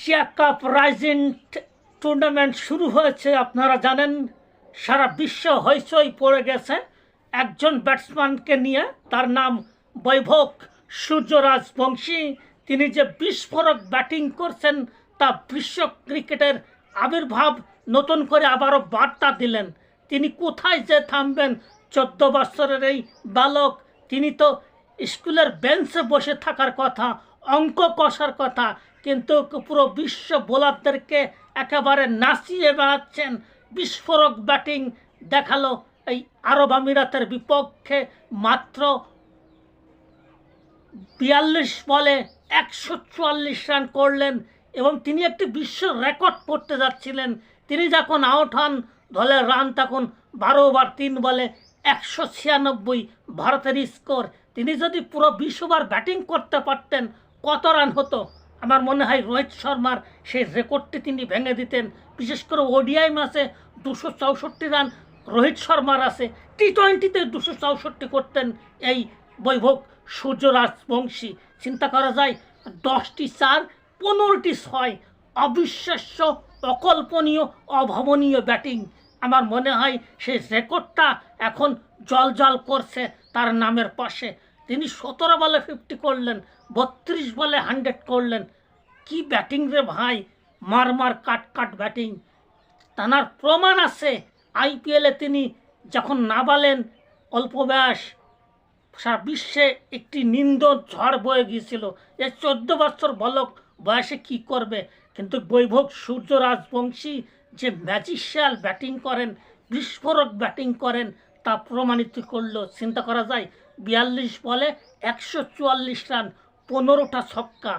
Asia cup rising tournament শুরু হয়েছে, আপনারা জানেন, সারা বিশ্ব হইচই পড়ে গেছে। একজন ব্যাটসম্যানকে নিয়ে, তার নাম বৈভব সূর্যরাজ বংশী তিনি যে বিস্ফোরক ব্যাটিং করছেন, তা বিশ্ব ক্রিকেটের আবির্ভাব, নতুন করে আবারও বার্তা দিলেন। তিনি কোথায় যে থামবেন, চোদ্দ বছরের এই বালক, তিনি তো স্কুলের বেঞ্চে বসে থাকার কথা, অঙ্ক কষার কথা কিন্তু পুরো বিশ্ব বোলারদেরকে একেবারে নাচিয়ে বেড়াচ্ছেন। বিস্ফোরক ব্যাটিং দেখাল এই আরব আমিরাতের বিপক্ষে মাত্র বিয়াল্লিশ বলে একশো চুয়াল্লিশ রান করলেন এবং তিনি একটি বিশ্ব রেকর্ড করতে যাচ্ছিলেন। তিনি যখন আউট হন, দলের রান তখন বারো ওভার, তিন বলে একশো ছিয়ানব্বই ভারতের স্কোর। তিনি যদি পুরো বিশ্ববার ব্যাটিং করতে পারতেন, কত রান হতো? আমার মনে হয় রোহিত শর্মার সেই রেকর্ডটি তিনি ভেঙে দিতেন। বিশেষ করে ওডিআই ম্যাচে দুশো চৌষট্টি রান রোহিত শর্মার আছে। টি টোয়েন্টিতে দুশো চৌষট্টি করতেন এই বৈভব সূর্যরাজ বংশী চিন্তা করা যায়, দশটি চার, পনেরোটি ছয়, অবিশ্বাস্য, অকল্পনীয়, অভাবনীয় ব্যাটিং। আমার মনে হয় সেই রেকর্ডটা এখন জল জল করছে তার নামের পাশে। তিনি সতেরো বলে ফিফটি করলেন, বত্রিশ বলে হান্ড্রেড করলেন। কি ব্যাটিং রে ভাই? মার মার কাট কাট ব্যাটিং তানার প্রমাণ আছে। আইপিএলে তিনি যখন নাবালেন, অল্প বয়স, সারা বিশ্বে একটি নিন্দ ঝড় বয়ে গিয়েছিল। যে চোদ্দ বছর বলক বয়সে কি করবে? কিন্তু বৈভব সূর্য রাজবংশী যে ম্যাজিশিয়াল ব্যাটিং করেন, বিস্ফোরক ব্যাটিং করেন, তা প্রমাণিত করল। চিন্তা করা যায় বিয়াল্লিশ বলে একশো চুয়াল্লিশ রান, পনেরোটা ছক্কা।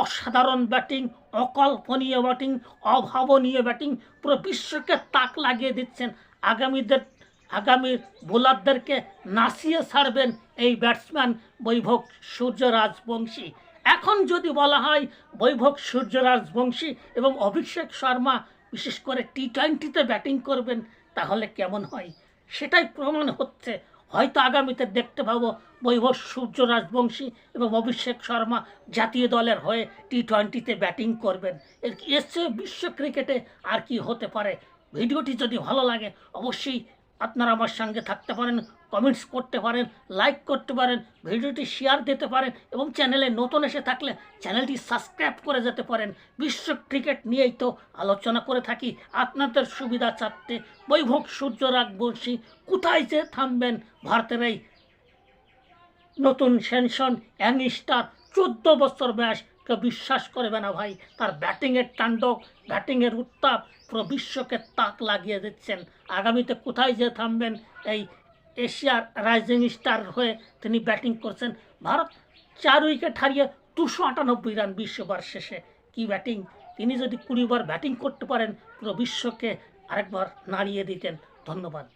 অসাধারণ ব্যাটিং, অকল্পনীয় ব্যাটিং, অভাবনীয় ব্যাটিং, পুরো বিশ্বকে তাক লাগিয়ে দিচ্ছেন আগামীদের, আগামী বোলারদেরকে নাচিয়ে ছাড়বেন এই ব্যাটসম্যান বৈভব সূর্যরাজ বংশী এখন যদি বলা হয় বৈভব সূর্যরাজ বংশী এবং অভিষেক শর্মা বিশেষ করে টি টোয়েন্টিতে ব্যাটিং করবেন, তাহলে কেমন হয়? সেটাই প্রমাণ হচ্ছে হয়তো আগামীতে দেখতে পাবো বৈভব সূর্য রাজবংশী এবং অভিষেক শর্মা জাতীয় দলের হয়ে টি টোয়েন্টিতে ব্যাটিং করবেন। এর চেয়ে বিশ্ব ক্রিকেটে আর কি হতে পারে? ভিডিওটি যদি ভালো লাগে, অবশ্যই আপনারা আমার সঙ্গে থাকতে পারেন কমেন্টস করতে পারেন লাইক করতে পারেন, ভিডিওটি শেয়ার দিতে পারেন এবং চ্যানেলে নতুন এসে থাকলে চ্যানেলটি সাবস্ক্রাইব করে যেতে পারেন। বিশ্ব ক্রিকেট নিয়েই তো আলোচনা করে থাকি। আপনাদের সুবিধা চাচ্ছে বৈভব সূর্যরাগ বংশী কোথায় যে থামবেন ভারতের এই নতুন সেনশন ইয়াংস্টার চোদ্দ বছর বয়স কেউ বিশ্বাস করবে না ভাই। তার ব্যাটিংয়ের তাণ্ডব, ব্যাটিংয়ের উত্তাপ পুরো বিশ্বকে তাক লাগিয়ে দিচ্ছেন। আগামীতে কোথায় যে থামবেন এই এশিয়ার রাইজিং স্টার হয়ে তিনি ব্যাটিং করছেন। ভারত চার উইকেট হারিয়ে দুশো আটানব্বই রান বিশ্ববার শেষে। কি ব্যাটিং? তিনি যদি কুড়িবার ব্যাটিং করতে পারেন, পুরো বিশ্বকে আরেকবার নাড়িয়ে দিতেন। ধন্যবাদ।